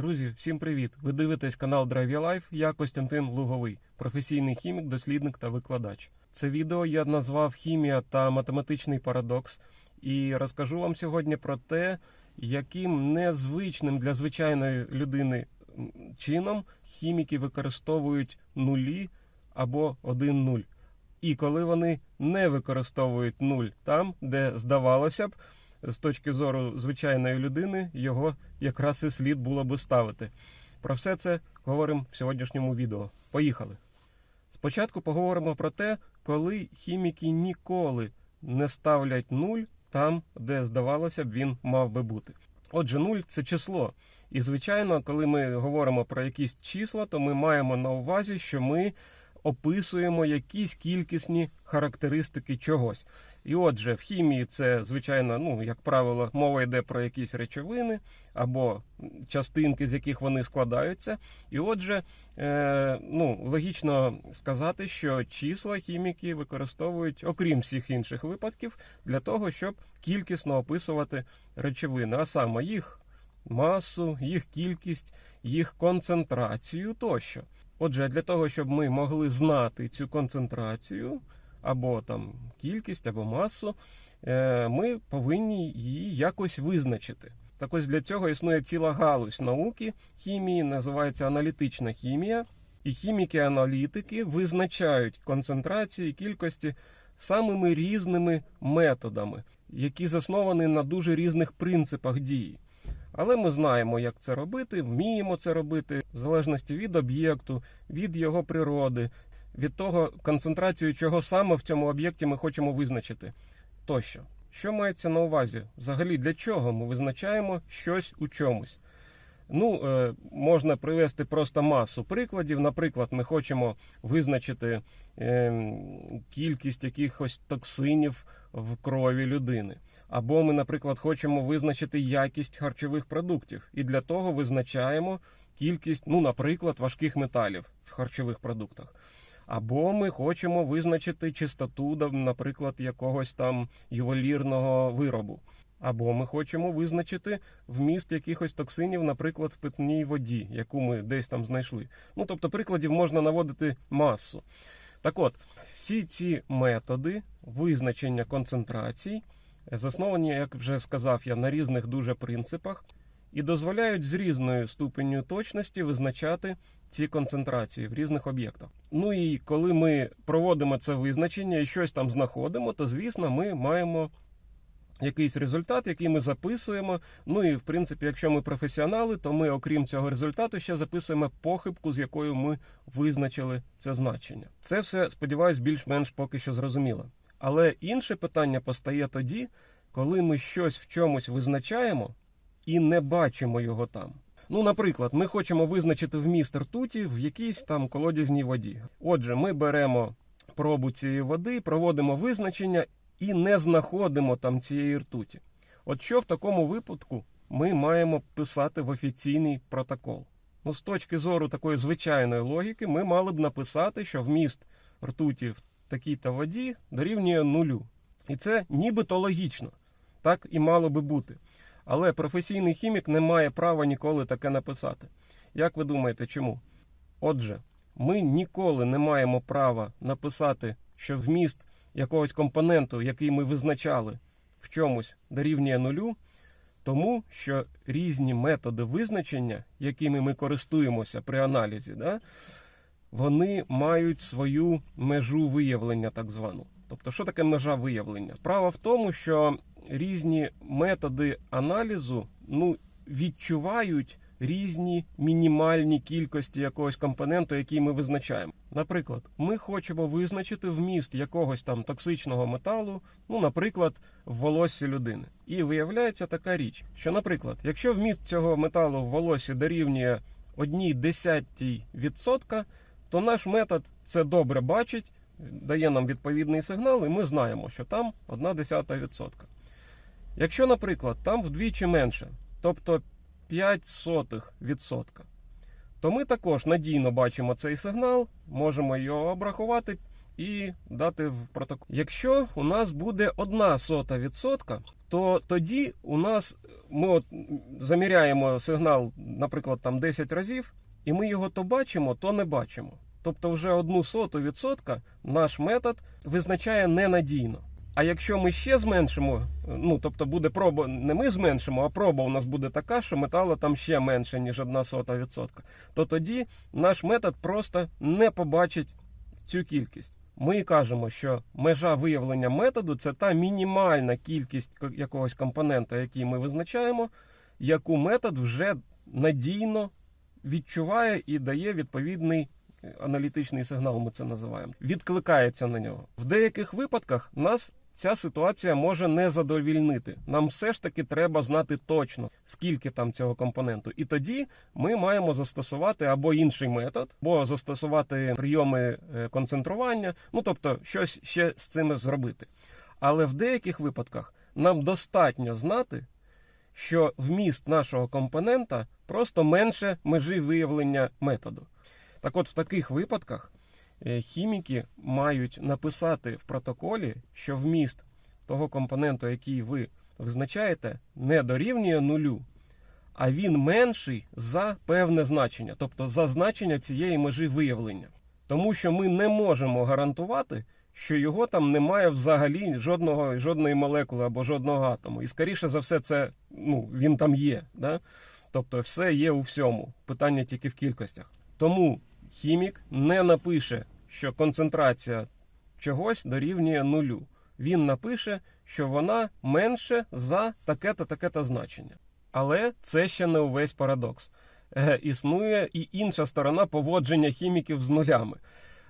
Друзі, всім привіт! Ви дивитесь канал Drive Your Life. Я Костянтин Луговий, професійний хімік, дослідник та викладач. Це відео я назвав Хімія та математичний парадокс, і розкажу вам сьогодні про те, яким незвичним для звичайної людини чином хіміки використовують нулі або один нуль. І коли вони не використовують нуль там, де здавалося б, з точки зору звичайної людини, його якраз і слід було би ставити. Про все це говоримо в сьогоднішньому відео. Поїхали. Спочатку поговоримо про те, коли хіміки ніколи не ставлять нуль там, де здавалося б він мав би бути. Отже, нуль це число. І звичайно, коли ми говоримо про якісь числа, то ми маємо на увазі, що ми описуємо якісь кількісні характеристики чогось. І отже, в хімії це, звичайно, ну, як правило, мова йде про якісь речовини або частинки, з яких вони складаються. І отже, е, ну, логічно сказати, що числа хіміки використовують, окрім всіх інших випадків, для того, щоб кількісно описувати речовини, а саме їх масу, їх кількість, їх концентрацію тощо. Отже, для того, щоб ми могли знати цю концентрацію або там кількість, або масу, е, ми повинні її якось визначити. Так ось для цього існує ціла галузь науки хімії, називається аналітична хімія. І хіміки-аналітики визначають концентрації кількості самими різними методами, які засновані на дуже різних принципах дії. Але ми знаємо, як це робити, вміємо це робити в залежності від об'єкту, від його природи, від того концентрацію, чого саме в цьому об'єкті ми хочемо визначити. Тощо, що мається на увазі? Взагалі, для чого ми визначаємо щось у чомусь? Ну, е, можна привести просто масу прикладів. Наприклад, ми хочемо визначити е, кількість якихось токсинів в крові людини. Або ми, наприклад, хочемо визначити якість харчових продуктів, і для того визначаємо кількість, ну, наприклад, важких металів в харчових продуктах. Або ми хочемо визначити чистоту, наприклад, якогось там ювелірного виробу. Або ми хочемо визначити вміст якихось токсинів, наприклад, в питній воді, яку ми десь там знайшли. Ну, тобто, прикладів можна наводити масу. Так от, всі ці методи визначення концентрацій засновані, як вже сказав я, на різних дуже принципах і дозволяють з різною ступенню точності визначати ці концентрації в різних об'єктах. Ну і коли ми проводимо це визначення і щось там знаходимо, то звісно ми маємо якийсь результат, який ми записуємо. Ну і в принципі, якщо ми професіонали, то ми, окрім цього результату, ще записуємо похибку, з якою ми визначили це значення. Це все, сподіваюсь, більш-менш поки що зрозуміло. Але інше питання постає тоді, коли ми щось в чомусь визначаємо і не бачимо його там. Ну, наприклад, ми хочемо визначити вміст ртуті в якійсь там колодязній воді. Отже, ми беремо пробу цієї води, проводимо визначення і не знаходимо там цієї ртуті. От що в такому випадку ми маємо писати в офіційний протокол? Ну, з точки зору такої звичайної логіки, ми мали б написати, що вміст ртуті в такій-то воді дорівнює нулю. І це нібито логічно, так і мало би бути. Але професійний хімік не має права ніколи таке написати. Як ви думаєте, чому? Отже, ми ніколи не маємо права написати, що вміст якогось компоненту, який ми визначали в чомусь дорівнює нулю, тому що різні методи визначення, якими ми користуємося при аналізі, да, вони мають свою межу виявлення, так звану. Тобто, що таке межа виявлення? Справа в тому, що різні методи аналізу ну, відчувають різні мінімальні кількості якогось компоненту, який ми визначаємо. Наприклад, ми хочемо визначити вміст якогось там токсичного металу, ну, наприклад, в волоссі людини. І виявляється така річ, що, наприклад, якщо вміст цього металу в волосі дорівнює одній десятій відсотка, то наш метод це добре бачить, дає нам відповідний сигнал, і ми знаємо, що там одна десята відсотка. Якщо, наприклад, там вдвічі менше, тобто 5 сотих відсотка, то ми також надійно бачимо цей сигнал, можемо його обрахувати і дати в протокол. Якщо у нас буде одна сота відсотка, то тоді у нас ми от заміряємо сигнал, наприклад, там 10 разів, і ми його то бачимо, то не бачимо. Тобто, вже одну соту відсотка наш метод визначає ненадійно. А якщо ми ще зменшимо, ну тобто буде проба, не ми зменшимо, а проба у нас буде така, що металу там ще менше, ніж одна сота відсотка, то тоді наш метод просто не побачить цю кількість. Ми кажемо, що межа виявлення методу це та мінімальна кількість якогось компонента, який ми визначаємо, яку метод вже надійно відчуває і дає відповідний е, аналітичний сигнал, ми це називаємо. Відкликається на нього. В деяких випадках нас ця ситуація може не задовільнити. Нам все ж таки треба знати точно, скільки там цього компоненту. І тоді ми маємо застосувати або інший метод, або застосувати прийоми е, концентрування, ну тобто щось ще з цим зробити. Але в деяких випадках нам достатньо знати, що вміст нашого компонента просто менше межі виявлення методу. Так от, в таких випадках е, хіміки мають написати в протоколі, що вміст того компоненту, який ви визначаєте, не дорівнює нулю, а він менший за певне значення, тобто за значення цієї межі виявлення. Тому що ми не можемо гарантувати, що його там немає взагалі жодного, жодної молекули або жодного атому. І скоріше за все, це ну, він там є. Да? Тобто все є у всьому. Питання тільки в кількостях. Тому хімік не напише, що концентрація чогось дорівнює нулю. Він напише, що вона менше за таке-то таке-то значення. Але це ще не увесь парадокс. Е, існує і інша сторона поводження хіміків з нулями.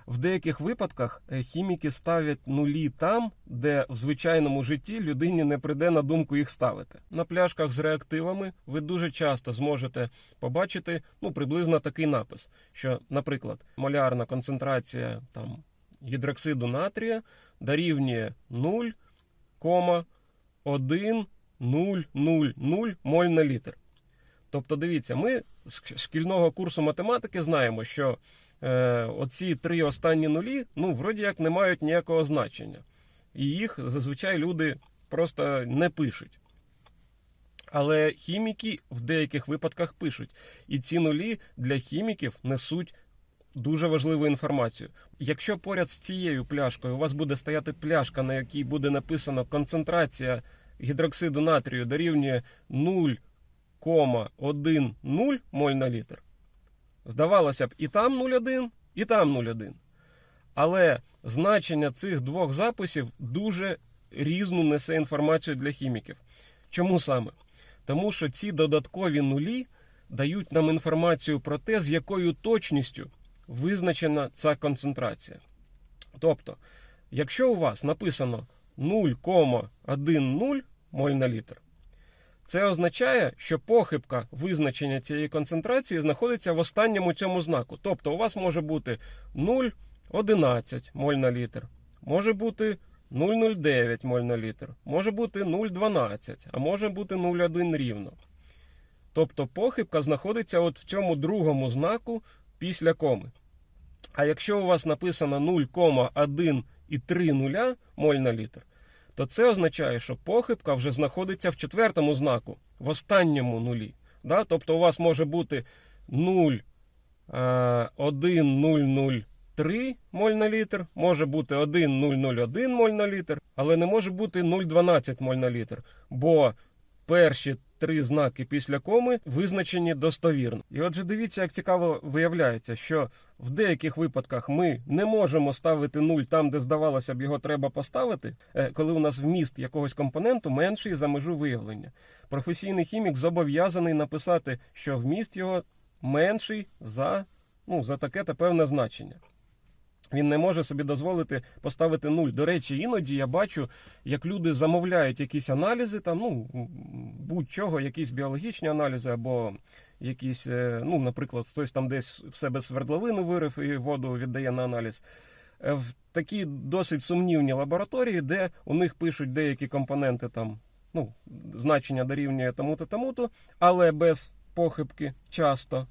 В деяких випадках е, хіміки ставлять нулі там, де в звичайному житті людині не прийде на думку їх ставити. На пляшках з реактивами ви дуже часто зможете побачити ну, приблизно такий напис: що, наприклад, молярна концентрація там, гідроксиду натрія дорівнює 0,1000 моль на літр. Тобто, дивіться, ми з шкільного курсу математики знаємо, що е, оці три останні нулі, ну, вроді як не мають ніякого значення. І їх зазвичай люди просто не пишуть. Але хіміки в деяких випадках пишуть. І ці нулі для хіміків несуть дуже важливу інформацію. Якщо поряд з цією пляшкою у вас буде стояти пляшка, на якій буде написано концентрація гідроксиду натрію дорівнює 0,10 моль на літр, здавалося б, і там 0,1, і там 0,1. Але значення цих двох записів дуже різну несе інформацію для хіміків. Чому саме? Тому що ці додаткові нулі дають нам інформацію про те, з якою точністю визначена ця концентрація. Тобто, якщо у вас написано 0,10 моль на літр, це означає, що похибка визначення цієї концентрації знаходиться в останньому цьому знаку. Тобто, у вас може бути 0,11 моль на літр, може бути 0,09 моль на літр, може бути 0,12, а може бути 0,1 рівно. Тобто похибка знаходиться от в цьому другому знаку після коми. А якщо у вас написано 0,1,3 нуля моль на літр, то це означає, що похибка вже знаходиться в четвертому знаку, в останньому нулі. Да? Тобто у вас може бути 0,103 моль на літр, може бути 1,001 моль на літр, але не може бути 0,12 моль на літр, бо перші три знаки після коми визначені достовірно. І отже, дивіться, як цікаво виявляється, що в деяких випадках ми не можемо ставити нуль там, де здавалося б його треба поставити, е, коли у нас вміст якогось компоненту менший за межу виявлення. Професійний хімік зобов'язаний написати, що вміст його менший за, ну, за таке-то певне значення. Він не може собі дозволити поставити нуль. До речі, іноді я бачу, як люди замовляють якісь аналізи, там, ну, будь-чого, якісь біологічні аналізи, або якісь, е, ну, наприклад, хтось там десь в себе свердловину вирив і воду віддає на аналіз. Е, В такі досить сумнівні лабораторії, де у них пишуть деякі компоненти, там, ну, значення дорівнює тому-то, тому-то, але без похибки часто.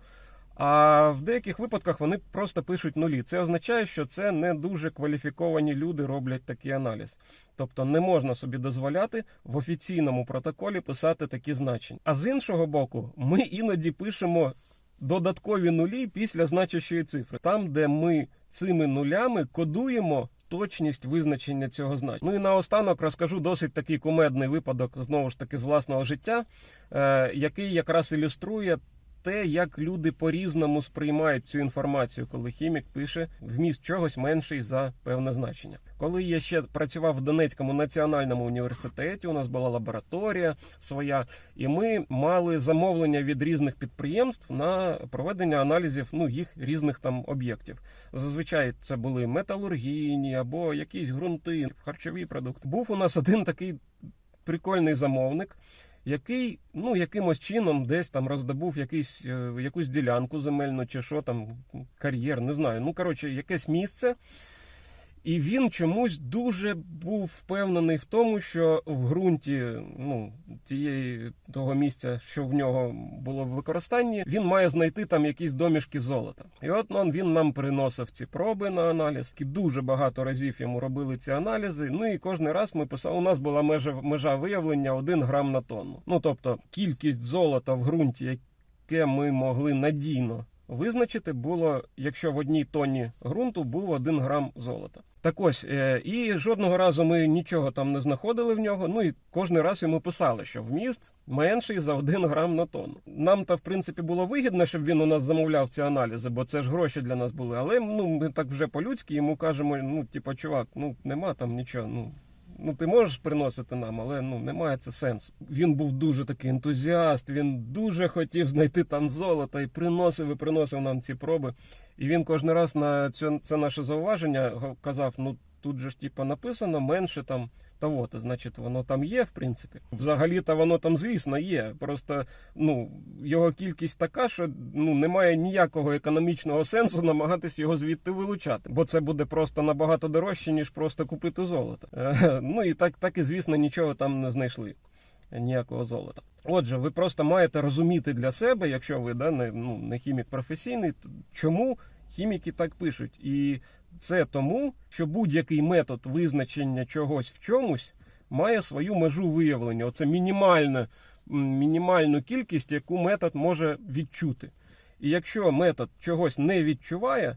А в деяких випадках вони просто пишуть нулі. Це означає, що це не дуже кваліфіковані люди роблять такий аналіз. Тобто не можна собі дозволяти в офіційному протоколі писати такі значення. А з іншого боку, ми іноді пишемо додаткові нулі після значущої цифри, там, де ми цими нулями кодуємо. Точність визначення цього значення. Ну і наостанок розкажу досить такий кумедний випадок знову ж таки з власного життя, е, який якраз ілюструє те, як люди по-різному сприймають цю інформацію, коли хімік пише вміст чогось менший за певне значення. Коли я ще працював в Донецькому національному університеті, у нас була лабораторія своя, і ми мали замовлення від різних підприємств на проведення аналізів ну їх різних там об'єктів. Зазвичай це були металургійні або якісь ґрунти, харчові продукти. Був у нас один такий прикольний замовник який ну якимось чином десь там роздобув якийсь, е, якусь ділянку земельну чи що там, кар'єр, не знаю. Ну, коротше, якесь місце. І він чомусь дуже був впевнений в тому, що в ґрунті ну, тієї того місця, що в нього було в використанні, він має знайти там якісь домішки золота. І от ну, він нам приносив ці проби на аналіз. І дуже багато разів йому робили ці аналізи. Ну і кожен раз ми писали. У нас була межа межа виявлення 1 грам на тонну. Ну тобто кількість золота в ґрунті, яке ми могли надійно. Визначити було, якщо в одній тонні ґрунту був 1 грам золота. Так ось, е, і жодного разу ми нічого там не знаходили в нього. Ну і кожен раз йому писали, що вміст менший за 1 грам на тонну. Нам то в принципі було вигідно, щоб він у нас замовляв ці аналізи, бо це ж гроші для нас були. Але ну ми так вже по-людськи йому кажемо: ну, типа, чувак, ну нема там нічого. ну... Ну, ти можеш приносити нам, але ну немає це сенсу. Він був дуже такий ентузіаст. Він дуже хотів знайти там золото і приносив і приносив нам ці проби. І він кожен раз на цю, це наше зауваження казав: ну тут же ж типа написано менше там того, то значить воно там є, в принципі. Взагалі-то воно там, звісно, є. Просто ну його кількість така, що ну немає ніякого економічного сенсу намагатись його звідти вилучати, бо це буде просто набагато дорожче, ніж просто купити золото. Ну і так, так і звісно, нічого там не знайшли. Ніякого золота. Отже, ви просто маєте розуміти для себе, якщо ви да, не, ну, не хімік професійний, чому хіміки так пишуть. І це тому, що будь-який метод визначення чогось в чомусь має свою межу виявлення. Оце мінімальна, мінімальну кількість, яку метод може відчути. І якщо метод чогось не відчуває,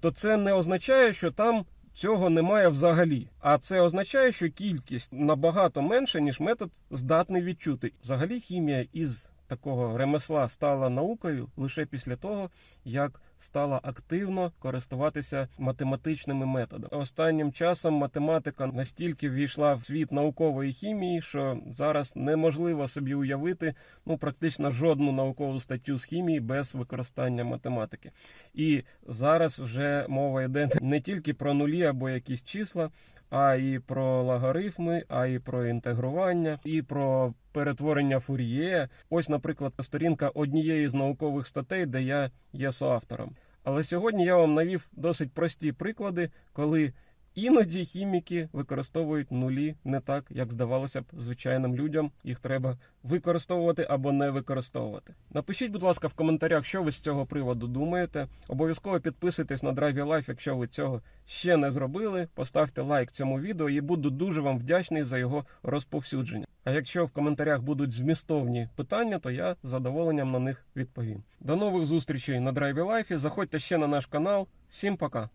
то це не означає, що там цього немає взагалі. А це означає, що кількість набагато менша, ніж метод здатний відчути. Взагалі хімія із такого ремесла стала наукою лише після того, як стала активно користуватися математичними методами. Останнім часом математика настільки ввійшла в світ наукової хімії, що зараз неможливо собі уявити ну практично жодну наукову статтю з хімії без використання математики. І зараз вже мова йде не тільки про нулі або якісь числа, а і про логарифми, а і про інтегрування, і про перетворення фур'є. Ось, наприклад, сторінка однієї з наукових статей, де я є соавтором. Але сьогодні я вам навів досить прості приклади, коли іноді хіміки використовують нулі не так, як здавалося б, звичайним людям. Їх треба використовувати або не використовувати. Напишіть, будь ласка, в коментарях, що ви з цього приводу думаєте. Обов'язково підписуйтесь на Drive Life, якщо ви цього ще не зробили. Поставте лайк цьому відео і буду дуже вам вдячний за його розповсюдження. А якщо в коментарях будуть змістовні питання, то я з задоволенням на них відповім. До нових зустрічей на Драйві Лайфі. Заходьте ще на наш канал. Всім пока.